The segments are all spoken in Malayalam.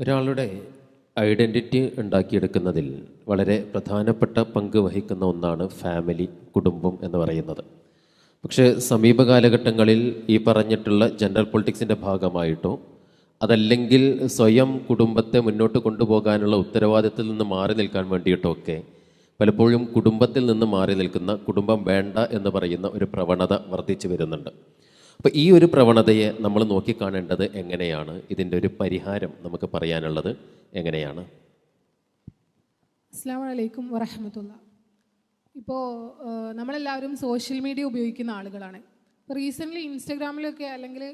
ഒരാളുടെ ഐഡന്റിറ്റി ഉണ്ടാക്കിയെടുക്കുന്നതിൽ വളരെ പ്രധാനപ്പെട്ട പങ്ക് വഹിക്കുന്ന ഒന്നാണ് ഫാമിലി കുടുംബം എന്ന് പറയുന്നത്. പക്ഷേ സമീപ കാലഘട്ടങ്ങളിൽ ഈ പറഞ്ഞിട്ടുള്ള ജനറൽ പൊളിറ്റിക്സിന്റെ ഭാഗമായിട്ടോ അതല്ലെങ്കിൽ സ്വയം കുടുംബത്തെ മുന്നോട്ട് കൊണ്ടുപോകാനുള്ള ഉത്തരവാദിത്തത്തിൽ നിന്ന് മാറി നിൽക്കാൻ വേണ്ടിയിട്ടോ ഒക്കെ പലപ്പോഴും കുടുംബത്തിൽ നിന്ന് മാറി നിൽക്കുന്ന കുടുംബം വേണ്ട എന്ന് പറയുന്ന ഒരു പ്രവണത വർദ്ധിച്ചു വരുന്നുണ്ട്. അപ്പോൾ ഈ ഒരു പ്രവണതയെ നമ്മൾ നോക്കിക്കാണേണ്ടത് എങ്ങനെയാണ്? ഇതിന്റെ ഒരു പരിഹാരം നമുക്ക് പറയാനുള്ളത് എങ്ങനെയാണ്? അസ്സാം വറഹമത്തുള്ള. ഇപ്പോൾ നമ്മളെല്ലാവരും സോഷ്യൽ മീഡിയ ഉപയോഗിക്കുന്ന ആളുകളാണ്. ഇപ്പോൾ റീസെന്റ്ലി ഇൻസ്റ്റഗ്രാമിലൊക്കെ അല്ലെങ്കിൽ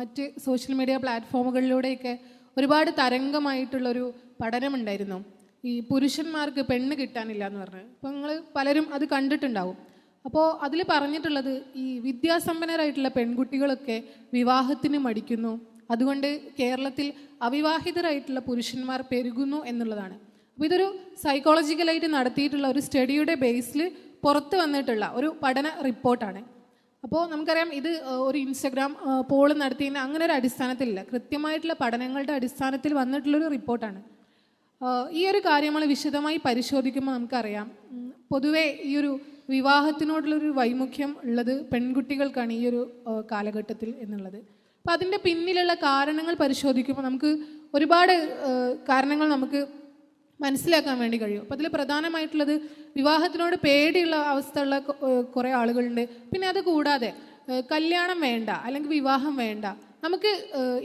മറ്റ് സോഷ്യൽ മീഡിയ പ്ലാറ്റ്ഫോമുകളിലൂടെയൊക്കെ ഒരുപാട് തരംഗമായിട്ടുള്ളൊരു പഠനമുണ്ടായിരുന്നു. ഈ പുരുഷന്മാർക്ക് പെണ്ണ് കിട്ടാനില്ല എന്ന് പറഞ്ഞ്. അപ്പോൾ നിങ്ങൾ പലരും അത് കണ്ടിട്ടുണ്ടാവും. അപ്പോൾ അതിൽ പറഞ്ഞിട്ടുള്ളത് ഈ വിദ്യാസമ്പന്നരായിട്ടുള്ള പെൺകുട്ടികളൊക്കെ വിവാഹത്തിന് മടിക്കുന്നു. അതുകൊണ്ട് കേരളത്തിൽ അവിവാഹിതരായിട്ടുള്ള പുരുഷന്മാർ പെരുകുന്നു എന്നുള്ളതാണ്. അപ്പോൾ ഇതൊരു സൈക്കോളജിക്കലായിട്ട് നടത്തിയിട്ടുള്ള ഒരു സ്റ്റഡിയുടെ ബേസിൽ പുറത്ത് വന്നിട്ടുള്ള ഒരു പഠന റിപ്പോർട്ടാണ്. അപ്പോൾ നമുക്കറിയാം ഇത് ഒരു ഇൻസ്റ്റഗ്രാം പോൾ നടത്തിയതിന് അങ്ങനെ ഒരു അടിസ്ഥാനത്തിലില്ല. കൃത്യമായിട്ടുള്ള പഠനങ്ങളുടെ അടിസ്ഥാനത്തിൽ വന്നിട്ടുള്ളൊരു റിപ്പോർട്ടാണ്. ഈ ഒരു കാര്യങ്ങൾ വിശദമായി പരിശോധിക്കുമ്പോൾ നമുക്കറിയാം. പൊതുവെ ഈ ഒരു വിവാഹത്തിനോടുള്ളൊരു വൈമുഖ്യം ഉള്ളത് പെൺകുട്ടികൾക്കാണ് ഈ ഒരു കാലഘട്ടത്തിൽ എന്നുള്ളത്. അപ്പം അതിന്റെ പിന്നിലുള്ള കാരണങ്ങൾ പരിശോധിക്കുമ്പോൾ നമുക്ക് ഒരുപാട് കാരണങ്ങൾ നമുക്ക് മനസ്സിലാക്കാൻ വേണ്ടി കഴിയും. അപ്പം അതിൽ പ്രധാനമായിട്ടുള്ളത് വിവാഹത്തിനോട് പേടിയുള്ള അവസ്ഥയുള്ള കുറേ ആളുകളുണ്ട്. പിന്നെ അത് കൂടാതെ കല്യാണം വേണ്ട അല്ലെങ്കിൽ വിവാഹം വേണ്ട. നമുക്ക്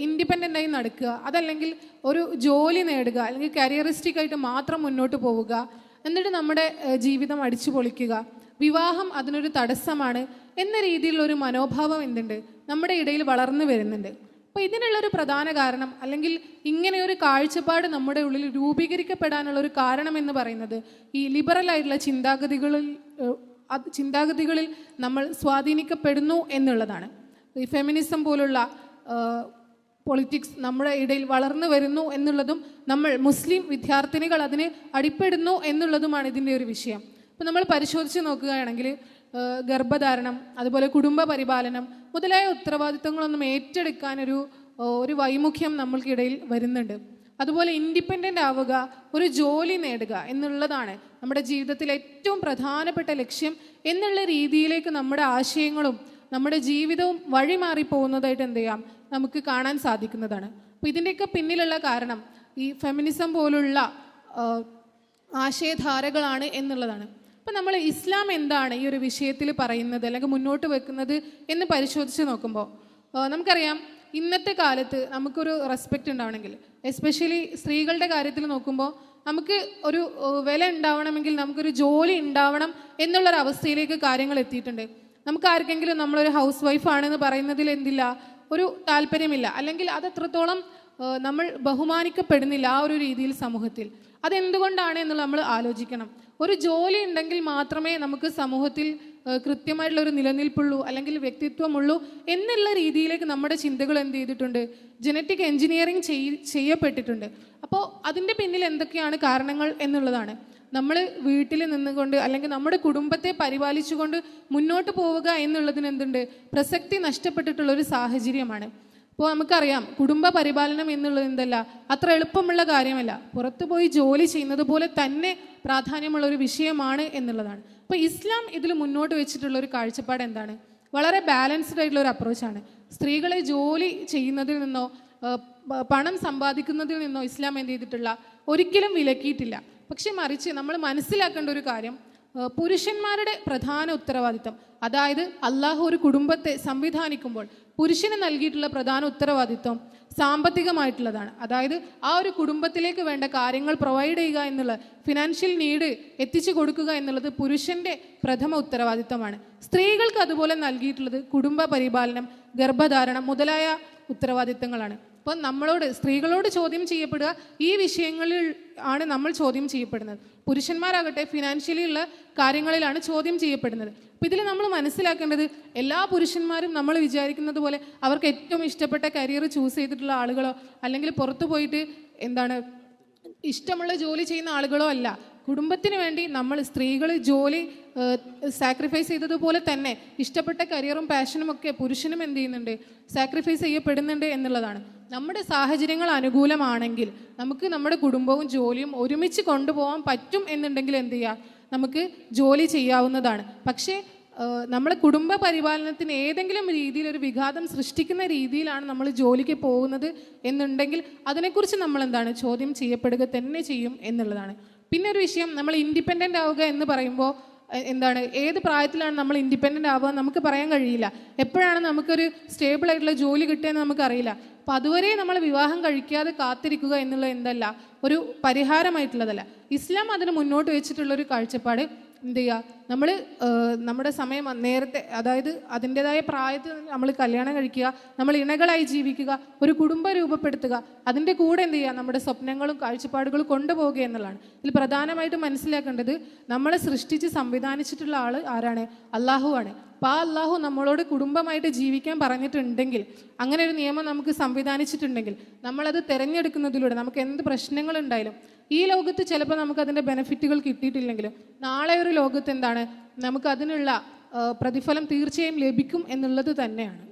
ഇൻഡിപെൻഡന്റ് ആയി നടക്കുക. അതല്ലെങ്കിൽ ഒരു ജോലി നേടുക അല്ലെങ്കിൽ കരിയറിസ്റ്റിക് ആയിട്ട് മാത്രം മുന്നോട്ട് പോവുക. എന്നിട്ട് നമ്മുടെ ജീവിതം അടിച്ചു പൊളിക്കുക വിവാഹം അതിനൊരു തടസ്സമാണ് എന്ന രീതിയിലുള്ള ഒരു മനോഭാവം എന്തുണ്ട്? നമ്മുടെ ഇടയിൽ വളർന്നു വരുന്നുണ്ട്. അപ്പോൾ ഇതിനുള്ളൊരു പ്രധാന കാരണം അല്ലെങ്കിൽ ഇങ്ങനെ ഒരു കാഴ്ചപ്പാട് നമ്മുടെ ഉള്ളിൽ രൂപീകരിക്കപ്പെടാനുള്ള ഒരു കാരണം എന്ന് പറയുന്നത് ഈ ലിബറൽ ആയിട്ടുള്ള ചിന്താഗതികളിൽ ചിന്താഗതികളിൽ നമ്മൾ സ്വാധീനിക്കപ്പെടുന്നു എന്നുള്ളതാണ്. ഈ ഫെമിനിസം പോലുള്ള പൊളിറ്റിക്സ് നമ്മുടെ ഇടയിൽ വളർന്നു വരുന്നു എന്നുള്ളതും നമ്മൾ മുസ്ലിം വിദ്യാർത്ഥിനികൾ അതിന് അടിപ്പെടുന്നു എന്നുള്ളതുമാണ് ഇതിന്റെ ഒരു വിഷയം. ഇപ്പം നമ്മൾ പരിശോധിച്ച് നോക്കുകയാണെങ്കിൽ ഗർഭധാരണം അതുപോലെ കുടുംബ പരിപാലനം മുതലായ ഉത്തരവാദിത്തങ്ങളൊന്നും ഏറ്റെടുക്കാനൊരു ഒരു വൈമുഖ്യം നമ്മൾക്കിടയിൽ വരുന്നുണ്ട്. അതുപോലെ ഇൻഡിപെൻഡന്റ് ആവുക ഒരു ജോലി നേടുക എന്നുള്ളതാണ് നമ്മുടെ ജീവിതത്തിൽ ഏറ്റവും പ്രധാനപ്പെട്ട ലക്ഷ്യം എന്നുള്ള രീതിയിലേക്ക് നമ്മുടെ ആശയങ്ങളും നമ്മുടെ ജീവിതവും വഴിമാറി പോകുന്നതായിട്ട് എന്ത് ചെയ്യാം? നമുക്ക് കാണാൻ സാധിക്കുന്നതാണ്. അപ്പോൾ ഇതിന്റെയൊക്കെ പിന്നിലുള്ള കാരണം ഈ ഫെമിനിസം പോലുള്ള ആശയധാരകളാണ് എന്നുള്ളതാണ്. അപ്പം നമ്മൾ ഇസ്ലാം എന്താണ് ഈ ഒരു വിഷയത്തിൽ പറയുന്നത് അല്ലെങ്കിൽ മുന്നോട്ട് വെക്കുന്നത് എന്ന് പരിശോധിച്ച് നോക്കുമ്പോൾ നമുക്കറിയാം ഇന്നത്തെ കാലത്ത് നമുക്കൊരു റെസ്പെക്റ്റ് ഉണ്ടാവണമെങ്കിൽ എസ്പെഷ്യലി സ്ത്രീകളുടെ കാര്യത്തിൽ നോക്കുമ്പോൾ നമുക്ക് ഒരു വില ഉണ്ടാവണമെങ്കിൽ നമുക്കൊരു ജോലി ഉണ്ടാവണം എന്നുള്ളൊരു അവസ്ഥയിലേക്ക് കാര്യങ്ങൾ എത്തിയിട്ടുണ്ട്. നമുക്ക് ആർക്കെങ്കിലും നമ്മളൊരു ഹൗസ് വൈഫാണെന്ന് പറയുന്നതിൽ എന്തില്ല? ഒരു താല്പര്യമില്ല. അല്ലെങ്കിൽ അത് എത്രത്തോളം നമ്മൾ ബഹുമാനിക്കപ്പെടുന്നില്ല ആ ഒരു രീതിയിൽ സമൂഹത്തിൽ. അതെന്തുകൊണ്ടാണ് എന്നുള്ള നമ്മൾ ആലോചിക്കണം. ഒരു ജോലി ഉണ്ടെങ്കിൽ മാത്രമേ നമുക്ക് സമൂഹത്തിൽ കൃത്യമായിട്ടുള്ള ഒരു നിലനിൽപ്പുള്ളൂ അല്ലെങ്കിൽ വ്യക്തിത്വമുള്ളൂ എന്നുള്ള രീതിയിലേക്ക് നമ്മുടെ ചിന്തകൾ എന്ത് ചെയ്തിട്ടുണ്ട്? ജനറ്റിക് എഞ്ചിനീയറിംഗ് ചെയ് ചെയ്യപ്പെട്ടിട്ടുണ്ട്. അപ്പോൾ അതിന്റെ പിന്നിൽ എന്തൊക്കെയാണ് കാരണങ്ങൾ എന്നുള്ളതാണ്. നമ്മൾ വീട്ടിൽ നിന്നുകൊണ്ട് അല്ലെങ്കിൽ നമ്മുടെ കുടുംബത്തെ പരിപാലിച്ചുകൊണ്ട് മുന്നോട്ട് പോവുക എന്നുള്ളതിന് എന്തുണ്ട്? പ്രസക്തി നഷ്ടപ്പെട്ടിട്ടുള്ള ഒരു സാഹചര്യമാണ്. അപ്പോൾ നമുക്കറിയാം കുടുംബ പരിപാലനം എന്നുള്ളത് എന്തല്ല അത്ര എളുപ്പമുള്ള കാര്യമല്ല. പുറത്തു പോയി ജോലി ചെയ്യുന്നത് പോലെ തന്നെ പ്രാധാന്യമുള്ള ഒരു വിഷയമാണ് എന്നുള്ളതാണ്. അപ്പോൾ ഇസ്ലാം ഇതിൽ മുന്നോട്ട് വെച്ചിട്ടുള്ള ഒരു കാഴ്ചപ്പാട് എന്താണ്? വളരെ ബാലൻസ്ഡ് ആയിട്ടുള്ള ഒരു അപ്രോച്ചാണ് സ്ത്രീകളെ ജോലി ചെയ്യുന്നതിൽ നിന്നോ പണം സമ്പാദിക്കുന്നതിൽ നിന്നോ ഇസ്ലാം എന്ത് ചെയ്തിട്ടുള്ള ഒരിക്കലും വിലക്കിയിട്ടില്ല. പക്ഷെ മറിച്ച് നമ്മൾ മനസ്സിലാക്കേണ്ട ഒരു കാര്യം പുരുഷന്മാരുടെ പ്രധാന ഉത്തരവാദിത്തം. അതായത് അള്ളാഹു ഒരു കുടുംബത്തെ സംവിധാനിക്കുമ്പോൾ പുരുഷന് നൽകിയിട്ടുള്ള പ്രധാന ഉത്തരവാദിത്വം സാമ്പത്തികമായിട്ടുള്ളതാണ്. അതായത് ആ ഒരു കുടുംബത്തിലേക്ക് വേണ്ട കാര്യങ്ങൾ പ്രൊവൈഡ് ചെയ്യുക എന്നുള്ള ഫിനാൻഷ്യൽ നീഡ് എത്തിച്ചു കൊടുക്കുക എന്നുള്ളത് പുരുഷന്റെ പ്രഥമ ഉത്തരവാദിത്തമാണ് സ്ത്രീകൾക്ക് അതുപോലെ നൽകിയിട്ടുള്ളത് കുടുംബ പരിപാലനം ഗർഭധാരണം മുതലായ ഉത്തരവാദിത്തങ്ങളാണ്. അപ്പം നമ്മളോട് സ്ത്രീകളോട് ചോദ്യം ചെയ്യപ്പെടുക ഈ വിഷയങ്ങളിൽ ആണ് നമ്മൾ ചോദ്യം ചെയ്യപ്പെടുന്നത്. പുരുഷന്മാരാകട്ടെ ഫിനാൻഷ്യലി ഉള്ള കാര്യങ്ങളിലാണ് ചോദ്യം ചെയ്യപ്പെടുന്നത്. അപ്പം ഇതിൽ നമ്മൾ മനസ്സിലാക്കേണ്ടത് എല്ലാ പുരുഷന്മാരും നമ്മൾ വിചാരിക്കുന്നത് പോലെ അവർക്ക് ഏറ്റവും ഇഷ്ടപ്പെട്ട കരിയർ ചൂസ് ചെയ്തിട്ടുള്ള ആളുകളോ അല്ലെങ്കിൽ പുറത്തു പോയിട്ട് എന്താണ് ഇഷ്ടമുള്ള ജോലി ചെയ്യുന്ന ആളുകളോ അല്ല. കുടുംബത്തിന് വേണ്ടി നമ്മൾ സ്ത്രീകൾ ജോലി സാക്രിഫൈസ് ചെയ്തതുപോലെ തന്നെ ഇഷ്ടപ്പെട്ട കരിയറും പാഷനും ഒക്കെ പുരുഷനും എന്ത് ചെയ്യുന്നുണ്ട്? സാക്രിഫൈസ് ചെയ്യപ്പെടുന്നുണ്ട് എന്നുള്ളതാണ്. നമ്മുടെ സാഹചര്യങ്ങൾ അനുകൂലമാണെങ്കിൽ നമുക്ക് നമ്മുടെ കുടുംബവും ജോലിയും ഒരുമിച്ച് കൊണ്ടുപോകാൻ പറ്റും എന്നുണ്ടെങ്കിൽ എന്ത് ചെയ്യുക നമുക്ക് ജോലി ചെയ്യാവുന്നതാണ്. പക്ഷേ നമ്മളെ കുടുംബ പരിപാലനത്തിന് ഏതെങ്കിലും രീതിയിൽ ഒരു വിഘാതം സൃഷ്ടിക്കുന്ന രീതിയിലാണ് നമ്മൾ ജോലിക്ക് പോകുന്നത് എന്നുണ്ടെങ്കിൽ അതിനെക്കുറിച്ച് നമ്മൾ എന്താണ്? ചോദ്യം ചെയ്യപ്പെടുക തന്നെ ചെയ്യും എന്നുള്ളതാണ്. പിന്നെ ഒരു വിഷയം നമ്മൾ ഇൻഡിപെൻഡന്റ് ആവുക എന്ന് പറയുമ്പോൾ എന്താണ് ഏത് പ്രായത്തിലാണ് നമ്മൾ ഇൻഡിപെൻഡന്റ് ആവുക നമുക്ക് പറയാൻ കഴിയില്ല. എപ്പോഴാണ് നമുക്കൊരു സ്റ്റേബിൾ ആയിട്ടുള്ള ജോലി കിട്ടുകയെന്ന് നമുക്കറിയില്ല. അപ്പം അതുവരെ നമ്മൾ വിവാഹം കഴിക്കാതെ കാത്തിരിക്കുക എന്നുള്ളത് എന്തല്ല ഒരു പരിഹാരമായിട്ടുള്ളതല്ല. ഇസ്ലാം അതിന് മുന്നോട്ട് വെച്ചിട്ടുള്ളൊരു കാഴ്ചപ്പാട് എന്ത് ചെയ്യുക? നമ്മൾ നമ്മുടെ സമയം നേരത്തെ അതായത് അതിന്റെതായ പ്രായത്തിൽ നമ്മൾ കല്യാണം കഴിക്കുക നമ്മൾ ഇണകളായി ജീവിക്കുക ഒരു കുടുംബം രൂപപ്പെടുത്തുക അതിന്റെ കൂടെ എന്ത് ചെയ്യുക നമ്മുടെ സ്വപ്നങ്ങളും കാഴ്ചപ്പാടുകളും കൊണ്ടുപോകുക എന്നുള്ളതാണ്. ഇതിൽ പ്രധാനമായിട്ടും മനസ്സിലാക്കേണ്ടത് നമ്മളെ സൃഷ്ടിച്ച് സംവിധാനിച്ചിട്ടുള്ള ആൾ ആരാണ്? അള്ളാഹു ആണ്. അപ്പോൾ ആ അള്ളാഹു നമ്മളോട് കുടുംബമായിട്ട് ജീവിക്കാൻ പറഞ്ഞിട്ടുണ്ടെങ്കിൽ അങ്ങനെ ഒരു നിയമം നമുക്ക് സംവിധാനിച്ചിട്ടുണ്ടെങ്കിൽ നമ്മളത് തിരഞ്ഞെടുക്കുന്നതിലൂടെ നമുക്ക് എന്ത് പ്രശ്നങ്ങളുണ്ടായാലും ഈ ലോകത്ത് ചിലപ്പോൾ നമുക്ക് അതിന്റെ ബെനിഫിറ്റുകൾ കിട്ടിയിട്ടില്ലെങ്കിലും നാളെ ഒരു ലോകത്ത് എന്താണ്? നമുക്ക് അതിനുള്ള പ്രതിഫലം തീർച്ചയായും ലഭിക്കും എന്നുള്ളത് തന്നെയാണ്.